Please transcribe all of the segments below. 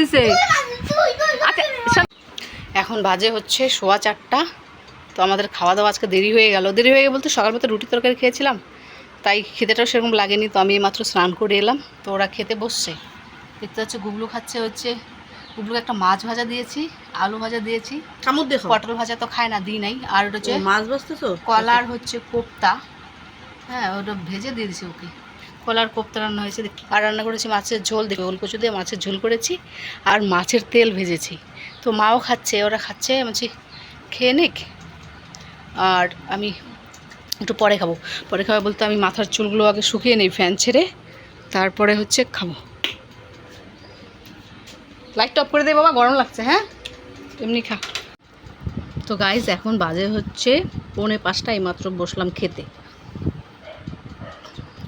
দিছে। আচ্ছা এখন বাজে হচ্ছে সোয়া চারটা। তো আমাদের খাওয়া দাওয়া আজকে দেরি হয়ে গেল। দেরি হয়ে গেল বলতে সকালবেলা তো রুটি তরকারি খেয়েছিলাম। তাই খেতেটাও সেরকম লাগেনি তো আমি মাত্র স্নান করে এলাম। তো ওরা খেতে বসছে। দেখতে হচ্ছে গুবলু খাচ্ছে হচ্ছে। গুবলুকে একটা মাছ ভাজা দিয়েছি আলু ভাজা দিয়েছি। কামড় দেখো পটল ভাজা তো খায় না দিই নাই। আর ওটা হচ্ছে মাছ বসতেছো কলার হচ্ছে কোপ্তা। হ্যাঁ ওটা ভেজে দিয়ে দিছি ওকে। কলার কোপ্তা রান্না হয়েছে আর রান্না করেছি, মাছের ঝোল, দেখি ওলকচু দিয়ে মাছের ঝোল করেছি আর মাছের তেল ভেজেছি। তো মাও খাচ্ছে, ওরা খাচ্ছে, আমি বলছি, খেয়ে নিক। আর আমি একটু পরে খাব। পরে খাব বলতে আমি মাথার চুলগুলো আগে শুকিয়ে নিই, ফ্যান ছেড়ে তারপরে হচ্ছে খাব। লাইটটা অফ করে দে বাবা, গরম লাগছে হ্যাঁ? এমনি খা। তো গাইজ এখন বাজে হচ্ছে পৌনে পাঁচটা মাত্র বসলাম খেতে।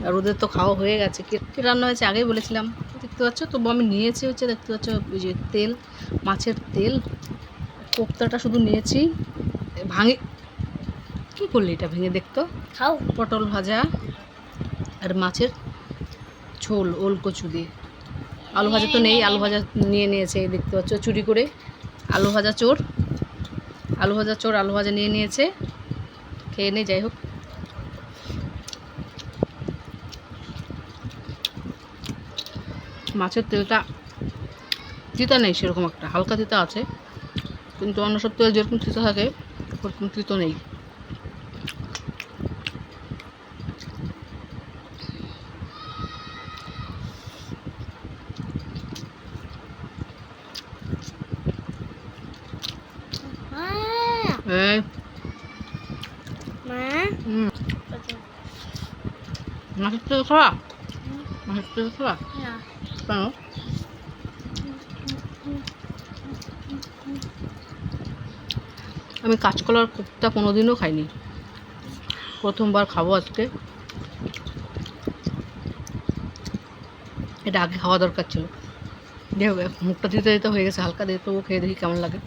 আর ওদের তো খাওয়া হয়ে গেছে। কি রান্না হয়েছে? আগেই বলেছিলাম। দেখতে পাচ্ছ? তবু আমি নিয়েছি হচ্ছে দেখতে পাচ্ছ ওই যে তেল মাছের তেল। কোপ্তাটা শুধু নিয়েছি। ভাঙে কী করলি এটা ভেঙে দেখতো? খাও। পটল ভাজা আর মাছের ঝোল ওল কচু দিয়ে। আলু ভাজা তো নেই আলু ভাজা নিয়ে নিয়েছে এই দেখতে পাচ্ছ চুরি করে। আলু ভাজা চোর। আলু ভাজা চোর আলু ভাজা নিয়ে নিয়েছে। খেয়ে নেই যাই হোক। মাছের তেলটা তিতা নেই সেরকম একটা হালকা তিতা আছে। কিন্তু অন্য সব তেল যেরকম তিতা থাকে ওরকম তিতো নেই। হুম। মাছের তেল খাওয়া মাছের তেল খাওয়া কেন আমি কাঁচকলার কোপ্তা কোনোদিনও খাইনি। প্রথমবার খাব আজকে। এটা আগে খাওয়া দরকার ছিল। যাই মুখটা দিতে দিতে হয়ে গেছে, হালকা দিয়ে তবুও খেয়ে দেখি কেমন লাগে।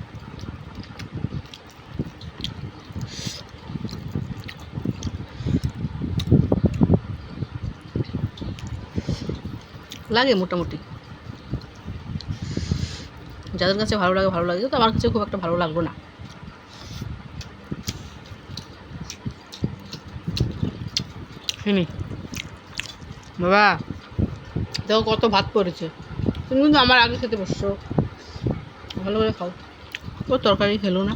লাগে মোটামুটি। যাদের কাছে ভালো লাগে ভালো লাগে। তো আমার কাছে খুব একটা ভালো লাগল না। বাবা, দেখো কত ভাত পড়েছে। তুমি কিন্তু আমার আগে খেতে বসছো। ভালো করে খাও। ও তরকারি খেলো না।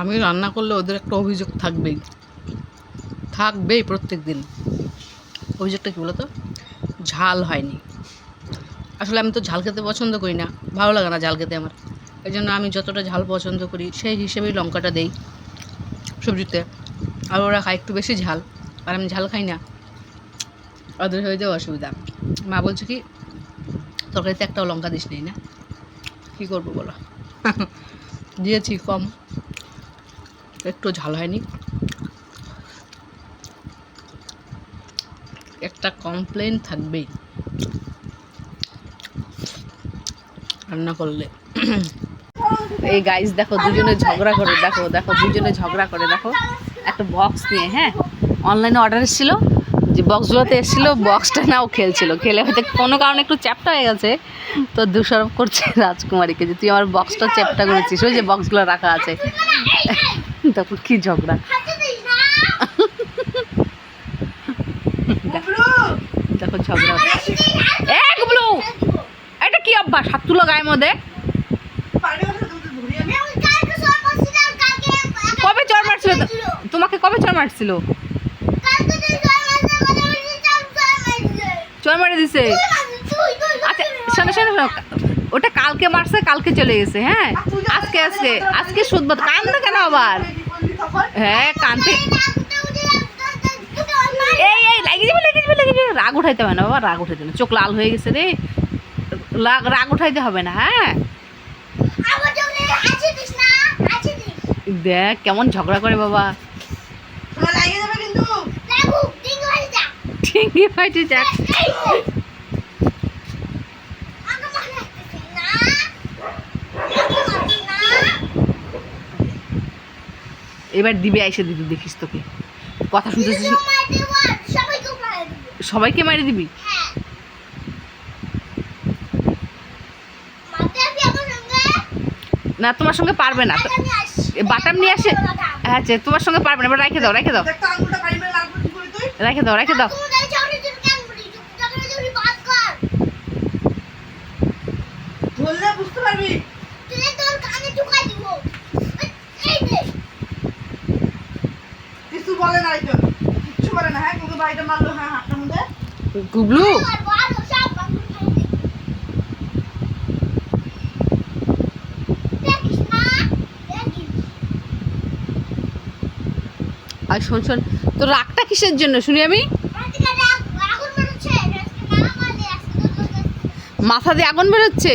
আমি রান্না করলে ওদের একটা অভিযোগ থাকবেই। থাকবেই প্রত্যেক দিন অভিযোগটা কী বলতো? ঝাল হয়নি। আসলে আমি তো ঝাল খেতে পছন্দ করি না। ভালো লাগে না ঝাল খেতে আমার। এই জন্য আমি যতটা ঝাল পছন্দ করি, সেই হিসেবেই লঙ্কাটা দেই সবজিতে। আর ওরা খায় একটু বেশি ঝাল, আর আমি ঝাল খাই না। ওদের হয়ে যাওয়া অসুবিধা। মা বলছে কি, তরকারিতে একটাও লঙ্কা দিস নেই না? কী করব বলো? দিয়েছি কম। একটু ঝাল হয়নি। একটা কমপ্লেন থাকবেই। রান্না করলে। এই গাইস দেখো, দুজনে ঝগড়া করে, দেখো দেখো, দুজনে ঝগড়া করে, দেখো। একটা বক্স নিয়ে হ্যাঁ? অনলাইনে অর্ডার এসেছিল, যে বক্সগুলোতে এসেছিল বক্সটা নাও খেলছিল। খেলে হয়তো কোনো কারণে একটু চ্যাপটা হয়ে গেছে। তো দোষারোপ করছে রাজকুমারীকে যে, তুই আমার বক্সটা চ্যাপটা করেছিস, ওই যে বক্সগুলো রাখা আছে। তখন কি ঝগড়া। দেখো- দেখো ঝগড়া হচ্ছে। এ গুবলু, এটা কি অভ্যাস? হাত তুলো গায়ের মধ্যে। কবে চর মারছিল? তোমাকে কবে চর মারছিল? চর মারে দিছে। আচ্ছা শোনো শোনো শোনো ওটা কালকে মারছে কালকে চলে গেছে হ্যাঁ? আজকে আজকে আজকে সুদবাদ কান্দে কেন আবার? হ্যাঁ কান্দে। এই এই লাগিয়ে যাবে লাগিয়ে লাগিয়ে যাবে রাগ উঠাইতে হবে না বাবা রাগ উঠাইতে না। চোখ লাল হয়ে গেছে রে। রাগ উঠাইতে হবে না হ্যাঁ? দেখ কেমন ঝগড়া করে বাবা। ঠিকই ফাইটে যাক এই নে। আমাকে মনে হচ্ছে না আমাকে মারবি না এবার দিবে আইসে দিদি দেখিস তোকে। কথা শুনতেছিস? সবাইকে মার সবাইকে মারি দিবি। হ্যাঁ। না তোমার সঙ্গে পারবে না। তো- বাটাম নিয়ে এ, বাটাম নিয়ে আসে? আচ্ছা তোমার সঙ্গে পারবে না এবার রেখে দাও রেখে দাও। রেখে দাও রেখে দাও তোমাদের চাকরি তুমি কেন বলি চাকরি তুমি বাদ কর ধরলে বুঝতে পারবি তুই তোর কানে ঢুকাই দিব এই দে কিছু বলে না কিচ্ছু বলে না। হ্যাঁ কিন্তু বাড়িটা মারলো হ্যাঁ হাতটার মধ্যে গুবলু? আর শোন শোন, তোর রাগটা কিসের জন্য শুনি আমি? মাথা দিয়ে আগুন বেরোচ্ছে?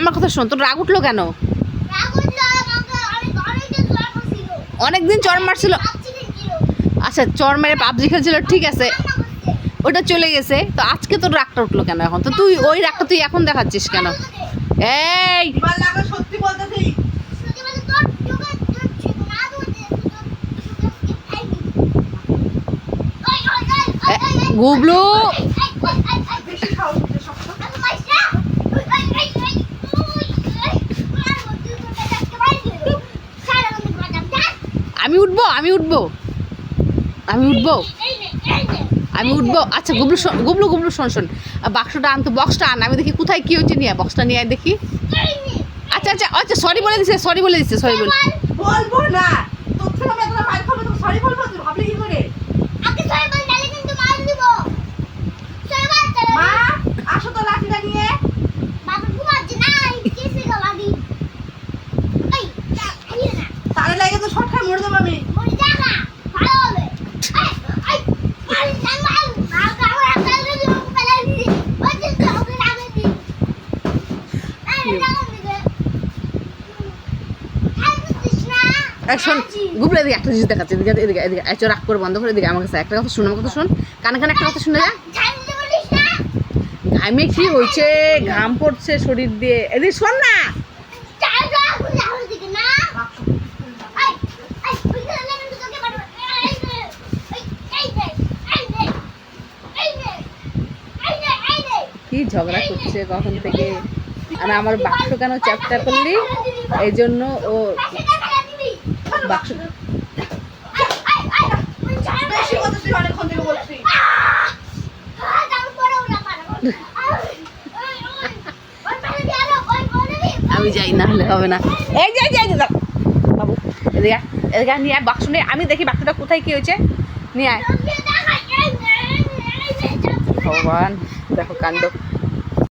আমার কথা শোন, তোর রাগ উঠল কেন? অনেকদিন চর মারছিল। আচ্ছা চর মেরে পাবজি খেলছিল, ঠিক আছে। ওটা চলে গেছে। তো আজকে তোর রাগটা উঠল কেন এখন? তো তুই ওই রাগটা তুই এখন দেখাচ্ছিস কেন? এই! এবার লাগলে সত্যি বলতেছি সত্যি বলে তোর চোখে তোর চোখ না ধরতে তোর চোখে খাই নি ওই ওই ওই এ, গুবলু বেশি খাওয়া হচ্ছে শক্ত আমি মাইসা ওই ওই ওই ওই ওই আর মধ্যে তোকে দেখতে পাই সারা আমি বাদাম দা আমি উঠবো আমি উঠবো। আমি উঠবো। আমি উঠবো। আচ্ছা গুবলু গুবলু গুবলু শোন শোন। বাক্সটা আনতো বক্সটা আন। আমি দেখি কোথায়, কি হচ্ছে নিয়ে বক্সটা নিয়ে দেখি। আচ্ছা আচ্ছা আচ্ছা সরি বলে দিছে সরি বলে দিছে সরি বলে বলব না। সরি বলব তুই ভাবলি কি করে আগে সবাই বল ডালে কিন্তু মার দিব সবাই বল মা আসো তো লাঠিটা নিয়ে বাবা ঘুমাচ্ছে না কিসে গলাবি এই আইয়ে না তারে লাগে তো শর্ট খাই মরে যাব আমি মরে যা না ভালো হবে এই এই আরে জামাল আগা ওরা কালকে লোক পেলে দি ওই যে ওকে লাগে দি আরে লাগা দিবে আই বুঝিস না এই শোন গুবলু এদিকে একটা জিনিস দেখাচ্ছে, এদিকে এদিকে এদিকে চো রাগ করে বন্ধ করে এদিকে আমার কাছে একটা কথা শুন, আমার কথা শোন। কানে কানে একটা কথা শুনে যা। ঘামে কি হয়েছে? ঘাম পড়ছে শরীর দিয়ে। এদিকে শোন নে। কি ঝগড়া করছে কখন থেকে? আর আমার বাক্স কেন চ্যাপ্টার করলি? এই জন্য ও বাক্স। আমি যাই না হলে হবে না। এই যাই যাই যাই বাবু এদিকে এদিকে নিয়ে আয় বাক্স নিয়ে আমি দেখি বাক্সটা কোথায় কি হয়েছে। নিয়ে আয়। ভগবান দেখো কাণ্ড।